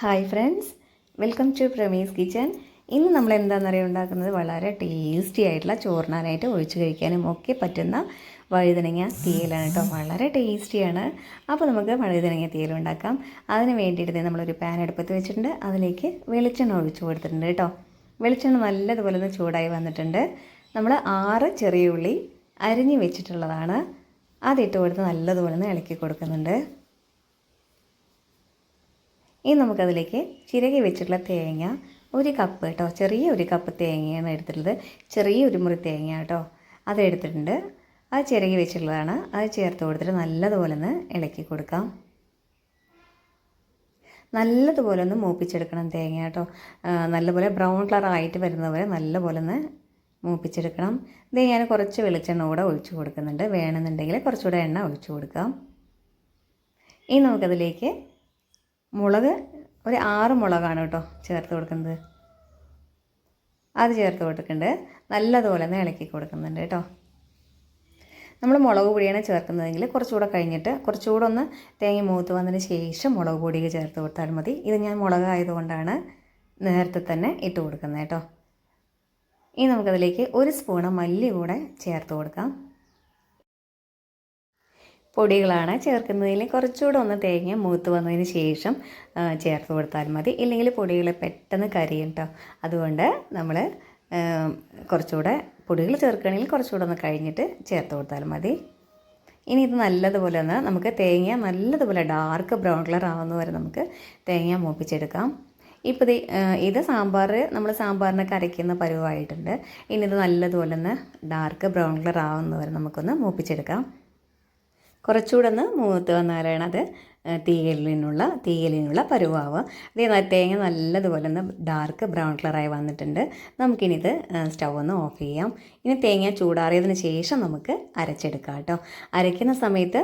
Hi friends. Welcome to Pramee's kitchen ഇന്ന് നമ്മൾ എന്താണെന്നറിയാൻ ഉണ്ടാക്കുന്നത് വളരെ ടേസ്റ്റി ആയിട്ടുള്ള ചോറിനാനായിട്ട് ഒഴിച്ച് കഴിക്കാനും ഒക്കെ പറ്റുന്ന വഴുതനങ്ങ തീയലാണ് കേട്ടോ. വളരെ ടേസ്റ്റിയാണ്. അപ്പോൾ നമുക്ക് വഴുതനങ്ങ തീയൽ ഉണ്ടാക്കാം. അതിന് വേണ്ടിയിട്ട് നമ്മളൊരു പാൻ എടുപ്പത്ത് വെച്ചിട്ടുണ്ട്. അതിലേക്ക് വെളിച്ചെണ്ണ ഒഴിച്ചു കൊടുത്തിട്ടുണ്ട് കേട്ടോ. വെളിച്ചെണ്ണ നല്ലതുപോലെ ഒന്ന് ചൂടായി വന്നിട്ടുണ്ട്. നമ്മൾ ആറ് ചെറിയ ഉള്ളി അരിഞ്ഞ് വെച്ചിട്ടുള്ളതാണ്. അതിട്ട് കൊടുത്ത് നല്ലതുപോലെ ഒന്ന് ഇളക്കി കൊടുക്കുന്നുണ്ട്. ഇനി നമുക്കതിലേക്ക് ചിരകി വെച്ചിട്ടുള്ള തേങ്ങ ഒരു കപ്പ് കേട്ടോ. ചെറിയ ഒരു കപ്പ് തേങ്ങയാണ് എടുത്തിട്ടുള്ളത്. ചെറിയ ഒരു മുറി തേങ്ങ കേട്ടോ. അത് എടുത്തിട്ടുണ്ട്. അത് ചിരകി വെച്ചിട്ടുള്ളതാണ്. അത് ചേർത്ത് കൊടുത്തിട്ട് നല്ലതുപോലെ ഒന്ന് ഇളക്കി കൊടുക്കാം. നല്ലതുപോലെ ഒന്ന് മൂപ്പിച്ചെടുക്കണം തേങ്ങ കേട്ടോ. നല്ലപോലെ ബ്രൗൺ കളർ ആയിട്ട് വരുന്നവരെ നല്ലപോലെ ഒന്ന് മൂപ്പിച്ചെടുക്കണം. ഇത് ഞാൻ കുറച്ച് വെളിച്ചെണ്ണ കൂടെ ഒഴിച്ചു കൊടുക്കുന്നുണ്ട്. വേണമെന്നുണ്ടെങ്കിൽ കുറച്ചുകൂടെ എണ്ണ ഒഴിച്ചു കൊടുക്കാം. ഇനി നമുക്കതിലേക്ക് മുളക് ഒരു ആറ് മുളകാണ് കേട്ടോ ചേർത്ത് കൊടുക്കുന്നത്. അത് ചേർത്ത് കൊടുക്കുന്നുണ്ട്. നല്ലതുപോലെ ഒന്ന് ഇളക്കി കൊടുക്കുന്നുണ്ട് കേട്ടോ. നമ്മൾ മുളക് പൊടിയാണ് ചേർക്കുന്നതെങ്കിൽ കുറച്ചുകൂടെ കഴിഞ്ഞിട്ട് കുറച്ചുകൂടെ ഒന്ന് തേങ്ങ മൂത്ത് വന്നതിന് ശേഷം മുളക് പൊടി ചേർത്ത് കൊടുത്താൽ മതി. ഇത് ഞാൻ മുളക് ആയതുകൊണ്ടാണ് നേരത്തെ തന്നെ ഇട്ട് കൊടുക്കുന്നത് കേട്ടോ. ഇനി നമുക്കതിലേക്ക് ഒരു സ്പൂണ് മല്ലി കൂടെ ചേർത്ത് കൊടുക്കാം. പൊടികളാണ് ചേർക്കുന്നതിൽ കുറച്ചുകൂടെ ഒന്ന് തേങ്ങ മൂത്ത് വന്നതിന് ശേഷം ചേർത്ത് കൊടുത്താൽ മതി. ഇല്ലെങ്കിൽ പൊടികൾ പെട്ടെന്ന് കരിയും കേട്ടോ അതുകൊണ്ട് നമ്മൾ കുറച്ചുകൂടെ പൊടികൾ ചേർക്കുകയാണെങ്കിൽ കുറച്ചുകൂടെ ഒന്ന് കഴിഞ്ഞിട്ട് ചേർത്ത് കൊടുത്താൽ മതി. ഇനി ഇത് നല്ലതുപോലെ ഒന്ന് നമുക്ക് തേങ്ങ നല്ലതുപോലെ ഡാർക്ക് ബ്രൗൺ കളർ ആവുന്ന വരെ നമുക്ക് തേങ്ങ മൂപ്പിച്ചെടുക്കാം. ഇപ്പോൾ ഇത് സാമ്പാർ നമ്മൾ സാമ്പാറിനൊക്കെ കരയ്ക്കുന്ന പരുവായിട്ടുണ്ട്. ഇനി ഇത് നല്ലതുപോലെ ഒന്ന് ഡാർക്ക് ബ്രൗൺ കളർ ആവുന്ന വരെ നമുക്കൊന്ന് മൂപ്പിച്ചെടുക്കാം. കുറച്ചുകൂടെ ഒന്ന് മൂത്ത് വന്നാലാണ് അത് തീയലിനുള്ള തീയലിനുള്ള പരുവാവ് അതേ തേങ്ങ നല്ലതുപോലെ ഒന്ന് ഡാർക്ക് ബ്രൗൺ കളറായി വന്നിട്ടുണ്ട്. നമുക്കിനിത് സ്റ്റൗ ഒന്ന് ഓഫ് ചെയ്യാം. ഇനി തേങ്ങ ചൂടാറിയതിന് ശേഷം നമുക്ക് അരച്ചെടുക്കാം കേട്ടോ. അരയ്ക്കുന്ന സമയത്ത്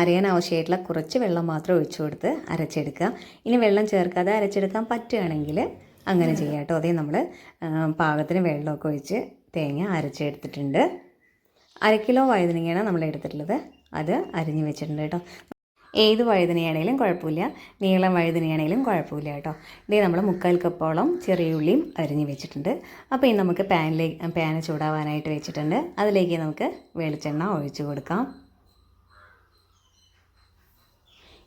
അരയാൻ ആവശ്യമായിട്ടുള്ള കുറച്ച് വെള്ളം മാത്രം ഒഴിച്ചു കൊടുത്ത് അരച്ചെടുക്കുക. ഇനി വെള്ളം ചേർക്കാതെ അരച്ചെടുക്കാൻ പറ്റുകയാണെങ്കിൽ അങ്ങനെ ചെയ്യാം കേട്ടോ. അതേ നമ്മൾ പാകത്തിന് വെള്ളമൊക്കെ ഒഴിച്ച് തേങ്ങ അരച്ചെടുത്തിട്ടുണ്ട്. അര കിലോ വഴുതനങ്ങയാണ് നമ്മൾ എടുത്തിട്ടുള്ളത് അത് അരിഞ്ഞ് വെച്ചിട്ടുണ്ട് കേട്ടോ. ഏത് വഴുതനയാണെങ്കിലും കുഴപ്പമില്ല. നീളം വഴുതനയാണെങ്കിലും കുഴപ്പമില്ല കേട്ടോ. ഇതേ നമ്മൾ മുക്കാൽ കപ്പോളം ചെറിയ ഉള്ളിയും അരിഞ്ഞ് വെച്ചിട്ടുണ്ട്. അപ്പോൾ ഇനി നമുക്ക് പാനിലേക്ക് പാന് ചൂടാവാനായിട്ട് വെച്ചിട്ടുണ്ട്. അതിലേക്ക് നമുക്ക് വെളിച്ചെണ്ണ ഒഴിച്ചു കൊടുക്കാം.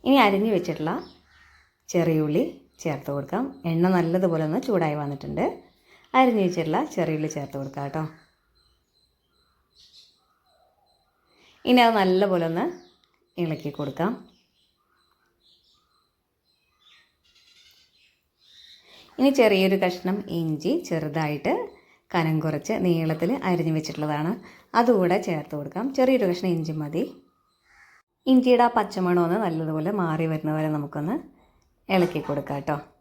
ഇനി അരിഞ്ഞ് വെച്ചിട്ടുള്ള ചെറിയ ഉള്ളി ചേർത്ത് കൊടുക്കാം. എണ്ണ നല്ലതുപോലെ ഒന്ന് ചൂടായി വന്നിട്ടുണ്ട്. അരിഞ്ഞ് വെച്ചിട്ടുള്ള ചെറിയ ഉള്ളി ചേർത്ത് കൊടുക്കാം കേട്ടോ. ഇനി അത് നല്ലപോലെ ഒന്ന് ഇളക്കി കൊടുക്കാം. ഇനി ചെറിയൊരു കഷ്ണം ഇഞ്ചി ചെറുതായിട്ട് കനം കുറച്ച് നീളത്തിൽ അരിഞ്ഞു വെച്ചിട്ടുള്ളതാണ്. അതുകൂടെ ചേർത്ത് കൊടുക്കാം. ചെറിയൊരു കഷ്ണം ഇഞ്ചി മതി. ഇഞ്ചിയുടെ ആ പച്ചമണമൊന്ന് നല്ലതുപോലെ മാറി വരുന്ന വരെ നമുക്കൊന്ന് ഇളക്കി കൊടുക്കാം കേട്ടോ.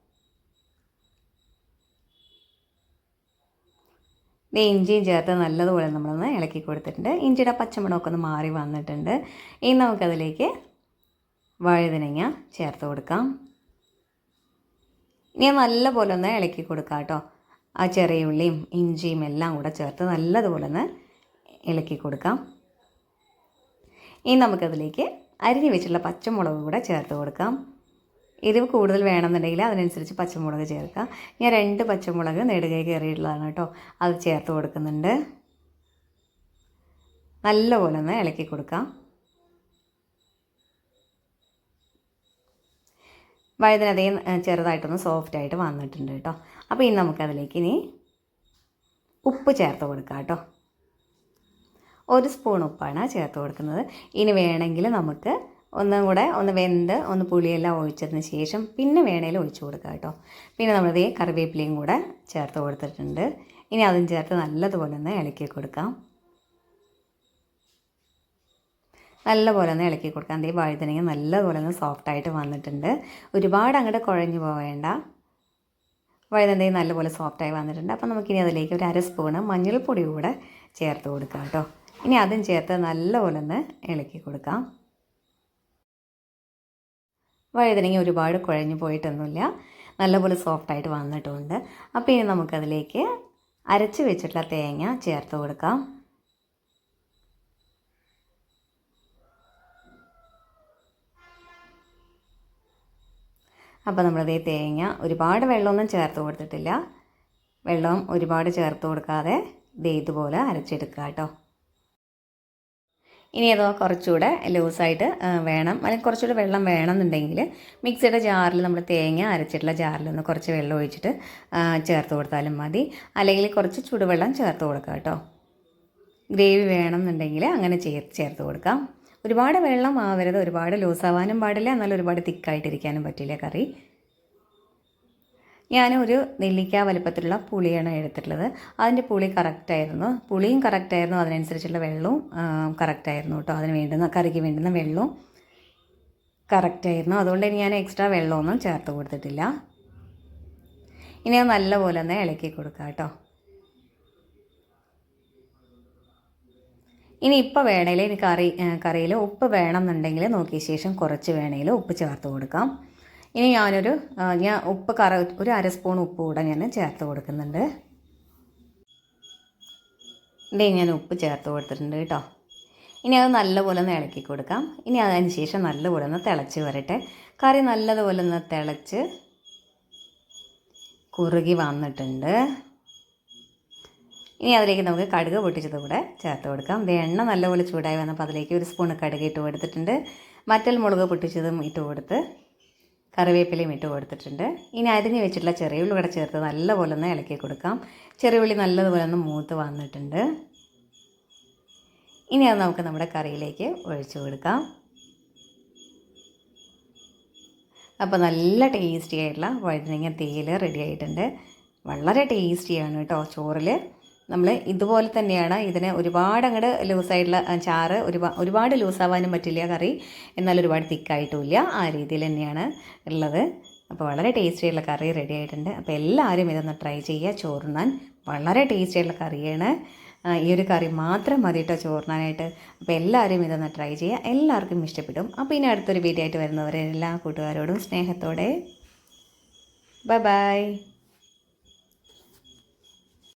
ഇഞ്ചിയും ചേർത്ത് നല്ലതുപോലെ നമ്മളൊന്ന് ഇളക്കി കൊടുത്തിട്ടുണ്ട്. ഇഞ്ചിയുടെ പച്ചമുളകൊക്കെ ഒന്ന് മാറി വന്നിട്ടുണ്ട്. ഇനി നമുക്കതിലേക്ക് വഴുതനങ്ങ ചേർത്ത് കൊടുക്കാം. ഇനി നല്ലപോലെ ഒന്ന് ഇളക്കി കൊടുക്കാം കേട്ടോ. ആ ചെറിയ ഉള്ളിയും ഇഞ്ചിയും എല്ലാം കൂടെ ചേർത്ത് നല്ലതുപോലെ ഒന്ന് ഇളക്കി കൊടുക്കാം. ഇനി നമുക്കതിലേക്ക് അരിഞ്ഞു വെച്ചിട്ടുള്ള പച്ചമുളക് കൂടെ ചേർത്ത് കൊടുക്കാം. എരിവ് കൂടുതൽ വേണമെന്നുണ്ടെങ്കിൽ അതിനനുസരിച്ച് പച്ചമുളക് ചേർക്കാം ഞാൻ രണ്ട് പച്ചമുളക് നെടുകൈ കയറിയിട്ടുള്ളതാണ് കേട്ടോ. അത് ചേർത്ത് കൊടുക്കുന്നുണ്ട്. നല്ലപോലെ ഒന്ന് ഇളക്കി കൊടുക്കാം. വഴുതന ചെറുതായിട്ടൊന്ന് സോഫ്റ്റായിട്ട് വന്നിട്ടുണ്ട് കേട്ടോ. അപ്പോൾ ഇനി നമുക്കതിലേക്ക് ഇനി ഉപ്പ് ചേർത്ത് കൊടുക്കാം കേട്ടോ. ഒരു സ്പൂൺ ഉപ്പാണ് ചേർത്ത് കൊടുക്കുന്നത്. ഇനി വേണമെങ്കിൽ നമുക്ക് ഒന്നും കൂടെ ഒന്ന് വെന്ത് ഒന്ന് പുളിയെല്ലാം ഒഴിച്ചതിന് ശേഷം പിന്നെ വേണേലും ഒഴിച്ചു കൊടുക്കുക കേട്ടോ. പിന്നെ നമ്മളിത് കറിവേപ്പിലയും കൂടെ ചേർത്ത് കൊടുത്തിട്ടുണ്ട്. ഇനി അതും ചേർത്ത് നല്ലതുപോലെ ഒന്ന് ഇളക്കി കൊടുക്കാം. നല്ലപോലെ ഒന്ന് ഇളക്കി കൊടുക്കാം. അതേ വഴുതനങ്ങ നല്ലതുപോലെ ഒന്ന് സോഫ്റ്റായിട്ട് വന്നിട്ടുണ്ട്. ഒരുപാട് അങ്ങോട്ട് കുഴഞ്ഞു പോവേണ്ട. വഴുതനങ്ങ നല്ലപോലെ സോഫ്റ്റായി വന്നിട്ടുണ്ട്. അപ്പോൾ നമുക്കിനി അതിലേക്ക് ഒരു അര സ്പൂണ് മഞ്ഞൾപ്പൊടി കൂടെ ചേർത്ത് കൊടുക്കാം കേട്ടോ. ഇനി അതും ചേർത്ത് നല്ലപോലെ ഒന്ന് ഇളക്കി കൊടുക്കാം. വഴുതനങ്ങ ഒരുപാട് കുഴഞ്ഞു പോയിട്ടൊന്നുമില്ല. നല്ലപോലെ സോഫ്റ്റായിട്ട് വന്നിട്ടുണ്ട്. അപ്പോൾ ഇനി നമുക്കതിലേക്ക് അരച്ച് വെച്ചിട്ടുള്ള തേങ്ങ ചേർത്ത് കൊടുക്കാം. അപ്പോൾ ഈ തേങ്ങ ഒരുപാട് വെള്ളമൊന്നും ചേർത്ത് കൊടുത്തിട്ടില്ല. വെള്ളം ഒരുപാട് ചേർത്ത് കൊടുക്കാതെ ദേ ഇതുപോലെ അരച്ചെടുക്കുക കേട്ടോ. ഇനി അതോ കുറച്ചുകൂടെ ലൂസായിട്ട് വേണം. അല്ലെങ്കിൽ കുറച്ചുകൂടെ വെള്ളം വേണമെന്നുണ്ടെങ്കിൽ മിക്സിയുടെ ജാറിൽ നമ്മൾ തേങ്ങ അരച്ചിട്ടുള്ള ജാറിൽ ഒന്ന് കുറച്ച് വെള്ളം ഒഴിച്ചിട്ട് ചേർത്ത് കൊടുത്താലും മതി. അല്ലെങ്കിൽ കുറച്ച് ചുടുവെള്ളം ചേർത്ത് കൊടുക്കുക കേട്ടോ. ഗ്രേവി വേണമെന്നുണ്ടെങ്കിൽ അങ്ങനെ ചേർ ചേർത്ത് കൊടുക്കാം. ഒരുപാട് വെള്ളം ആവരുത്. ഒരുപാട് ലൂസാവാനും പാടില്ല. എന്നാൽ ഒരുപാട് തിക്കായിട്ടിരിക്കാനും പറ്റില്ല കറി. ഞാൻ ഒരു നെല്ലിക്ക വലുപ്പത്തിലുള്ള പുളിയാണ് എടുത്തിട്ടുള്ളത്. അതിന്റെ പുളി കറക്റ്റായിരുന്നു പുളിയും കറക്റ്റായിരുന്നു അതിനനുസരിച്ചുള്ള വെള്ളവും കറക്റ്റായിരുന്നു കേട്ടോ അതിന് വേണ്ടുന്ന കറിക്ക് വേണ്ടുന്ന വെള്ളവും കറക്റ്റായിരുന്നു അതുകൊണ്ട് ഇനി ഞാൻ എക്സ്ട്രാ വെള്ളമൊന്നും ചേർത്ത് കൊടുത്തിട്ടില്ല. ഇനി അത് നല്ലപോലെ ഒന്ന് ഇളക്കി കൊടുക്കുക കേട്ടോ ഇനി ഇപ്പോൾ വേണേലും ഇനി കറി കറിയിൽ ഉപ്പ് വേണമെന്നുണ്ടെങ്കിൽ നോക്കിയ ശേഷം കുറച്ച് വേണേലും ഉപ്പ് ചേർത്ത് കൊടുക്കാം. ഇനി ഞാനൊരു ഞാൻ ഉപ്പ് കറ ഒരു അര സ്പൂൺ ഉപ്പ് കൂടെ ഞാൻ ചേർത്ത് കൊടുക്കുന്നുണ്ട്. ഇതേ ഞാൻ ഉപ്പ് ചേർത്ത് കൊടുത്തിട്ടുണ്ട് കേട്ടോ. ഇനി അത് നല്ലപോലെ ഒന്ന് ഇളക്കി കൊടുക്കാം. ഇനി അതിന് ശേഷം നല്ലപോലെ ഒന്ന് തിളച്ച് വരട്ടെ. കറി നല്ലതുപോലെ ഒന്ന് തിളച്ച് കുറുകി വന്നിട്ടുണ്ട്. ഇനി അതിലേക്ക് നമുക്ക് കടുക് പൊട്ടിച്ചത് കൂടെ ചേർത്ത് കൊടുക്കാം. ദേ എണ്ണ നല്ലപോലെ ചൂടായി വന്നപ്പോൾ അതിലേക്ക് ഒരു സ്പൂൺ കടുക് ഇട്ട് കൊടുത്തിട്ടുണ്ട്. മറ്റൽ മുളക് പൊട്ടിച്ചതും ഇട്ട് കൊടുത്ത് കറിവേപ്പിലയും ഇട്ട് കൊടുത്തിട്ടുണ്ട്. ഇനി അരിഞ്ഞ് വെച്ചിട്ടുള്ള ചെറിയ ഉള്ളി കൂടെ ചേർത്ത് നല്ലപോലെ ഒന്ന് ഇളക്കി കൊടുക്കാം. ചെറിയ ഉള്ളി നല്ലതുപോലെ ഒന്ന് മൂത്ത് വന്നിട്ടുണ്ട്. ഇനി അത് നമുക്ക് നമ്മുടെ കറിയിലേക്ക് ഒഴിച്ചു കൊടുക്കാം. അപ്പോൾ നല്ല ടേസ്റ്റി ആയിട്ടുള്ള വഴുതനങ്ങ തേയില റെഡി ആയിട്ടുണ്ട്. വളരെ ടേസ്റ്റിയാണ് കേട്ടോ ചോറിൽ നമ്മൾ ഇതുപോലെ തന്നെയാണ് ഇതിന് ഒരുപാട് അങ്ങോട്ട് ലൂസായിട്ടുള്ള ചാറ് ഒരുപാട് ഒരുപാട് ലൂസാവാനും പറ്റില്ല കറി. എന്നാൽ ഒരുപാട് തിക്കായിട്ടുമില്ല. ആ രീതിയിൽ തന്നെയാണ് ഉള്ളത്. അപ്പോൾ വളരെ ടേസ്റ്റി ആയിട്ടുള്ള കറി റെഡി ആയിട്ടുണ്ട്. അപ്പോൾ എല്ലാവരും ഇതൊന്ന് ട്രൈ ചെയ്യുക. ചോറുണ്ണാൻ വളരെ ടേസ്റ്റി ആയിട്ടുള്ള കറിയാണ് ഈ ഒരു കറി മാത്രം മതി കേട്ടോ ചോറിനാനായിട്ട് അപ്പോൾ എല്ലാവരും ഇതൊന്ന് ട്രൈ ചെയ്യുക. എല്ലാവർക്കും ഇഷ്ടപ്പെടും. അപ്പോൾ ഇനി അടുത്തൊരു വീഡിയോ ആയിട്ട് വരുന്നവരെ എല്ലാ കൂട്ടുകാരോടും സ്നേഹത്തോടെ. Bye bye.